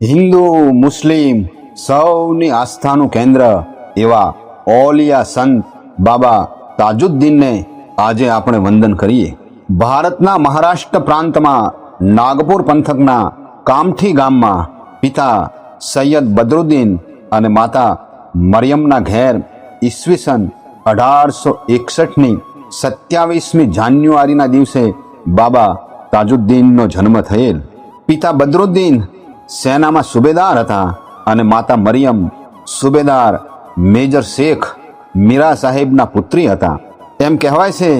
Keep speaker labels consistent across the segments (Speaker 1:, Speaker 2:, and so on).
Speaker 1: હિન્દુ, મુસ્લિમ સૌની આસ્થાનું કેન્દ્ર એવા ઓલિયા સંત બાબા તાજુદ્દીનને આજે આપણે વંદન કરીએ. ભારતના મહારાષ્ટ્ર પ્રાંતમાં નાગપુર પંથકના કામઠી ગામમાં પિતા સૈયદ બદરુદ્દીન અને માતા મરિયમના ઘેર ઈસવીસન અઢારસો એકસઠની સત્યાવીસમી જાન્યુઆરીના દિવસે બાબા તાજુદ્દીનનો જન્મ થયેલ. પિતા બદરુદ્દીન સેનામાં સુબેદાર હતા અને માતા મરિયમ, સુબેદાર મેજર શેખ મીરા સાહેબના પુત્રી હતા. એમ કહેવાય છે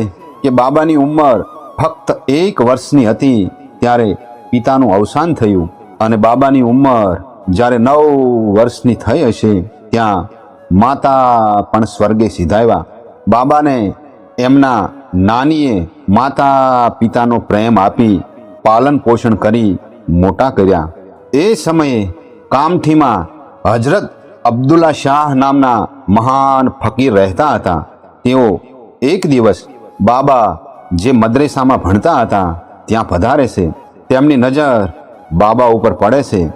Speaker 1: કે બાબાની ઉંમર ફક્ત એક વર્ષની હતી ત્યારે પિતાનું અવસાન થયું અને બાબાની ઉંમર જ્યારે નવ વર્ષની થઈ હશે ત્યાં માતા પણ સ્વર્ગે સિધાવ્યા. બાબાને એમના નાનીએ માતા પિતાનો પ્રેમ આપી પાલન પોષણ કરી મોટા કર્યા. એ સમયે કામઠીમાં હજરત અબ્દુલ્લા શાહ નામના મહાન ફકીર રહેતા હતા. તેઓ એક દિવસ બાબા જે મદ્રેસામાં ભણતા હતા, ત્યાં પધારે છે. તેમની નજર બાબા ઉપર પડે છે.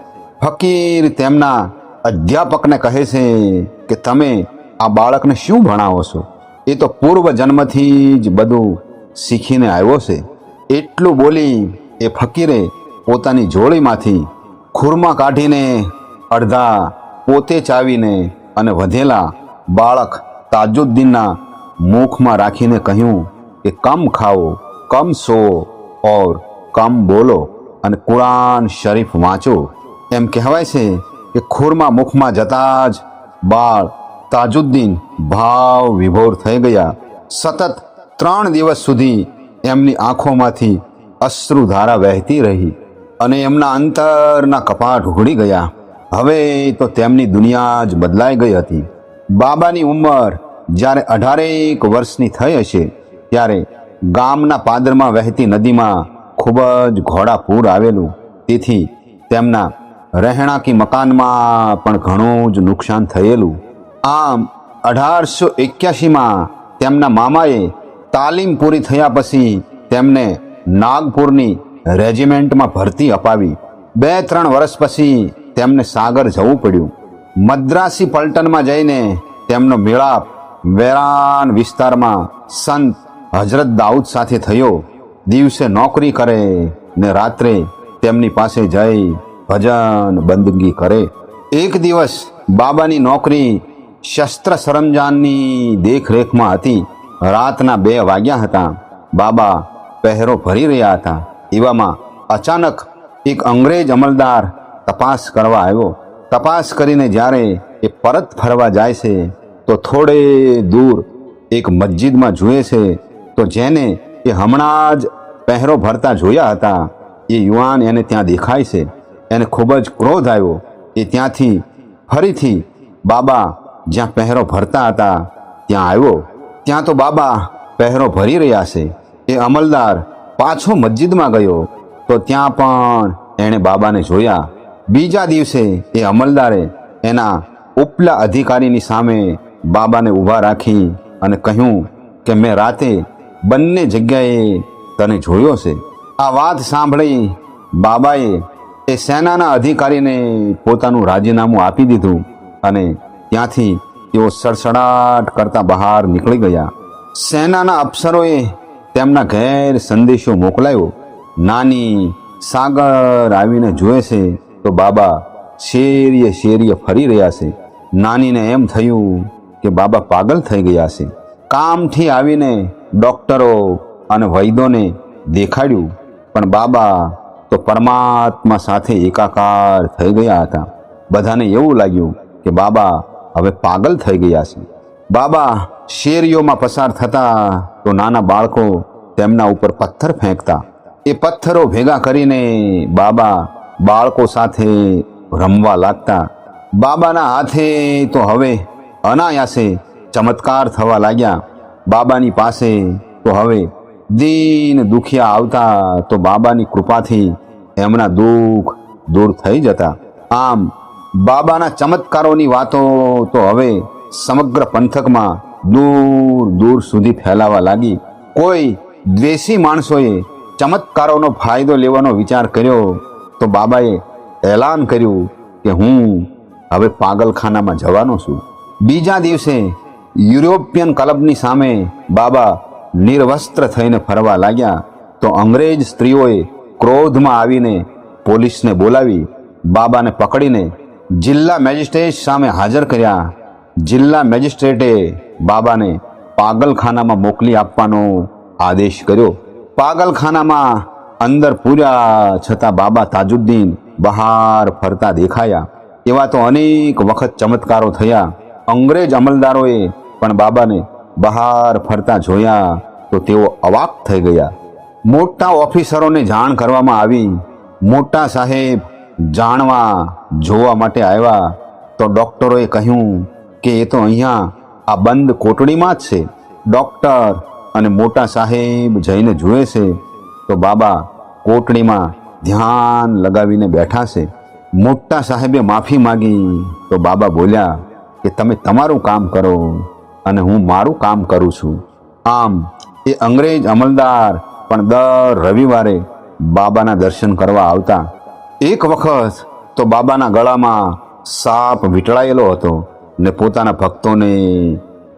Speaker 1: ફકીર તેમના અધ્યાપકને કહે છે કે, તમે આ બાળકને શું ભણાવો છો? એ તો પૂર્વ જન્મથી જ બધું શીખીને આવ્યો છે. એટલું બોલી એ ફકીરે પોતાની જોડીમાંથી ખુરમા કાઢીને અડધા પોતે ચાવીને અને વધેલા બાળક તાજુદ્દીનના મુખમાં રાખીને કહ્યું કે, કમ ખાઓ, કમ સો ઓર કમ બોલો અને કુરાન શરીફ વાંચો. એમ કહેવાય છે કે, ખૂરમાં મુખમાં જતા જ બાળ તાજુદ્દીન ભાવ વિભોર થઈ ગયા. સતત ત્રણ દિવસ સુધી એમની આંખોમાંથી અશ્રુધારા વહેતી રહી. અને એમના અંતરના કપાટ ઉઘડી ગયા. હવે તો તેમની દુનિયા જ બદલાઈ ગઈ હતી. બાબાની ઉંમર જ્યારે અઢારેક વર્ષની થઈ હશે, ત્યારે ગામના પાદરમાં વહેતી નદીમાં ખૂબ જ ઘોડાપૂર આવેલું. તેથી તેમના રહેણાંકી મકાનમાં પણ ઘણું જ નુકસાન થયેલું. આમ, અઢારસો એક્યાસીમાં તેમના મામાએ તાલીમ પૂરી થયા પછી તેમને નાગપુરની રેજિમેન્ટમાં ભરતી અપાવી. બે ત્રણ વર્ષ પછી તેમને સાગર જવું પડ્યું. મદ્રાસી પલટનમાં જઈને તેમનો મેળાપ વેરાન વિસ્તારમાં સંત હજરત દાઉદ સાથે થયો. દિવસે નોકરી કરે ને રાત્રે તેમની પાસે જઈ ભજન બંદગી કરે. એક દિવસ બાબાની નોકરી શસ્ત્ર સરંજામની દેખરેખમાં હતી. રાતના બે વાગ્યા હતા. બાબા પહેરો ભરી રહ્યા હતા. એવામાં અચાનક એક અંગ્રેજ અમલદાર તપાસ કરવા આવ્યો. તપાસ કરીને જ્યારે એ પરત ફરવા જાય છે, તો થોડે દૂર એક મસ્જિદમાં જુએ છે. તો જેને એ હમણાં જ પહેરો ભરતા જોયા હતા, એ યુવાન એને ત્યાં દેખાય છે. એને ખૂબ જ ક્રોધ આવ્યો. એ ત્યાંથી ફરીથી બાબા જ્યાં પહેરો ભરતા હતા, ત્યાં આવ્યો. ત્યાં તો બાબા પહેરો ભરી રહ્યા છે. એ અમલદાર પાછો મસ્જિદમાં ગયો તો ત્યાં પણ એણે બાબાને જોયા. બીજા દિવસે એ અમલદારે એના ઉપલા અધિકારીની સામે બાબાને ઊભા રાખી અને કહ્યું કે મેં રાતે બંને જગ્યાએ તને જોયો છે. આ વાત સાંભળી બાબાએ એ સેનાના અધિકારીને પોતાનું રાજીનામું આપી દીધું અને ત્યાંથી તેઓ સડસડાટ કરતા બહાર નીકળી ગયા. સેનાના અફસરોએ તેમના ઘેર સંદેશો મોકલાયો. નાની સાગર આવીને જુએ છે તો બાબા શેરીએ શેરીએ ફરી રહ્યા છે. નાનીને એમ થયું કે બાબા પાગલ થઈ ગયા છે. કામથી આવીને ડૉક્ટરો અને વૈદોને દેખાડ્યું. પણ બાબા તો પરમાત્મા સાથે એકાકાર થઈ ગયા હતા. બધાને એવું લાગ્યું કે બાબા હવે પાગલ થઈ ગયા છે. બાબા શેરીઓમાં પસાર થતા તો નાના બાળકો તેમના ઉપર પથ્થર ફેંકતા. એ પથ્થરો ભેગા કરીને બાબા બાળકો સાથે રમવા લાગતા. બાબાના હાથે તો હવે અનાયાસે ચમત્કાર થવા લાગ્યા. બાબાની પાસે તો હવે દીન દુખિયા આવતા તો બાબાની કૃપાથી એમના દુઃખ દૂર થઈ જતા. આમ બાબાના ચમત્કારોની વાતો તો હવે સમગ્ર પંથકમાં દૂર દૂર સુધી ફેલાવા લાગી. કોઈ દ્વેષી માણસોએ ચમત્કારોનો ફાયદો લેવાનો વિચાર કર્યો તો બાબાએ એલાન કર્યું કે હું હવે પાગલખાનામાં જવાનો છું. બીજા દિવસે યુરોપિયન ક્લબની સામે બાબા નિર્વસ્ત્ર થઈને ફરવા લાગ્યા તો અંગ્રેજ સ્ત્રીઓએ ક્રોધમાં આવીને પોલીસને બોલાવી, બાબાને પકડીને જિલ્લા મેજિસ્ટ્રેટ સામે હાજર કર્યા. જિલ્લા મેજિસ્ટ્રેટે બાબાને પાગલખાનામાં મોકલી આપવાનો આદેશ કર્યો. પાગલખાનામાં અંદર પૂર્યા છતાં બાબા તાજુદ્દીન બહાર ફરતા દેખાયા. એવા તો અનેક વખત ચમત્કારો થયા. અંગ્રેજ અમલદારોએ પણ બાબાને બહાર ફરતા જોયા તો તેઓ અવાક થઈ ગયા. મોટા ઓફિસરોને જાણ કરવામાં આવી. મોટા સાહેબ જાણવા, જોવા માટે આવ્યા તો ડૉક્ટરોએ કહ્યું કે એ તો અહીંયા આ બંધ કોટડીમાં જ છે. ડૉક્ટર અને મોટા સાહેબ જઈને જુએ છે. તો બાબા કોટડીમાં ધ્યાન લગાવીને બેઠા છે. મોટા સાહેબે માફી માગી. તો બાબા બોલ્યા કે તમે તમારું કામ કરો અને હું મારું કામ કરું છું. આમ એ અંગ્રેજ અમલદાર પણ દર રવિવારે બાબાના દર્શન કરવા આવતા. એક વખત તો બાબાના ગળામાં સાપ વીંટળાયેલો હતો. ને પોતાના ભક્તોને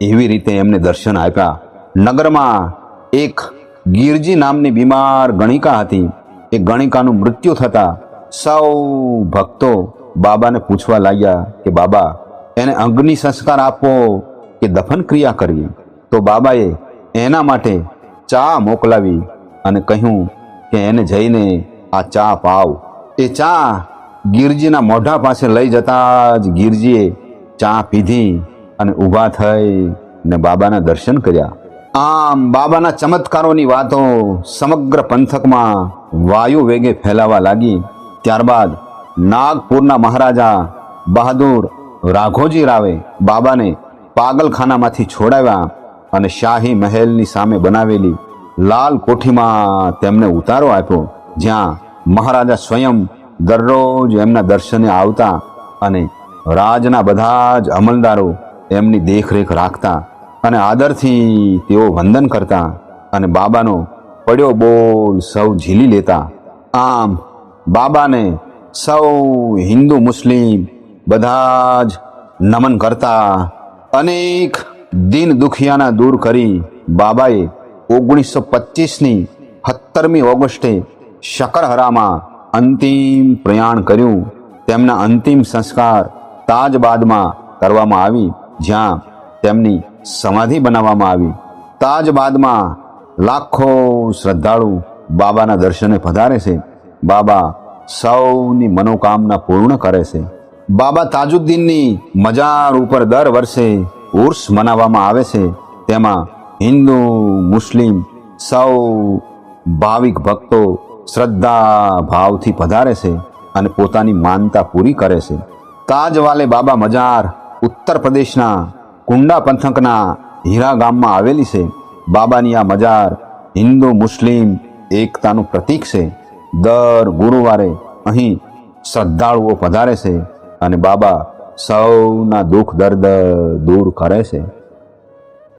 Speaker 1: એવી રીતે એમને દર્શન આપ્યા. નગરમાં એક ગીરજી નામની બીમાર ગણિકા હતી. એ ગણિકાનું મૃત્યુ થતાં સૌ ભક્તો બાબાને પૂછવા લાગ્યા કે, બાબા, એને અગ્નિ સંસ્કાર આપવો કે દફન ક્રિયા કરવી તો બાબાએ એના માટે ચા મોકલાવી અને કહ્યું કે, એને જઈને આ ચા પાવ. એ ચા ગીરજીના મોઢા પાસે લઈ જતા જ ગીરજીએ ચા પીધી અને ઊભા થઈ ને બાબાના દર્શન કર્યા. આમ બાબાના ચમત્કારોની વાતો સમગ્ર પંથકમાં વાયુ વેગે ફેલાવા લાગી. ત્યારબાદ નાગપુરના મહારાજા બહાદુર રાઘોજી રાવે બાબાને પાગલખાનામાંથી છોડાવ્યા અને શાહી મહેલની સામે બનાવેલી લાલ કોઠીમાં તેમને ઉતારો આપ્યો, જ્યાં મહારાજા સ્વયં દરરોજ એમના દર્શને આવતા અને રાજના બધા જ અમલદારો એમની દેખરેખ રાખતા અને આદરથી તેઓ વંદન કરતા અને બાબાનો પડ્યો બોલ સૌ ઝીલી લેતા. આમ બાબાને સૌ હિન્દુ મુસ્લિમ બધા જ નમન કરતા. અનેક દિન દુખિયાના દૂર કરી બાબાએ ઓગણીસો પચીસની સત્તરમી ઓગસ્ટે શકરહરામાં અંતિમ પ્રયાણ કર્યું. તેમના અંતિમ સંસ્કાર તાજબાદમાં કરવામાં આવી, જ્યાં તેમની સમાધિ બનાવવામાં આવી. તાજબાદમાં લાખો શ્રદ્ધાળુ બાબાના દર્શને પધારે છે. બાબા સૌની મનોકામના પૂર્ણ કરે છે. બાબા તાજુદ્દીનની મજાર ઉપર દર વર્ષે ઉર્સ મનાવવામાં આવે છે. તેમાં હિન્દુ, મુસ્લિમ સૌ ભાવિક ભક્તો શ્રદ્ધા ભાવથી પધારે છે અને પોતાની માનતા પૂરી કરે છે. તાજવાલે બાબા મજાર, ઉત્તર પ્રદેશના કુંડા પંથકના હીરા ગામમાં આવેલી છે. બાબાની આ મજાર હિન્દુ, મુસ્લિમ એકતાનું પ્રતીક છે. દર ગુરુવારે અહીં શ્રદ્ધાળુઓ પધારે છે અને બાબા સૌના દુઃખ દર્દ દૂર કરે છે.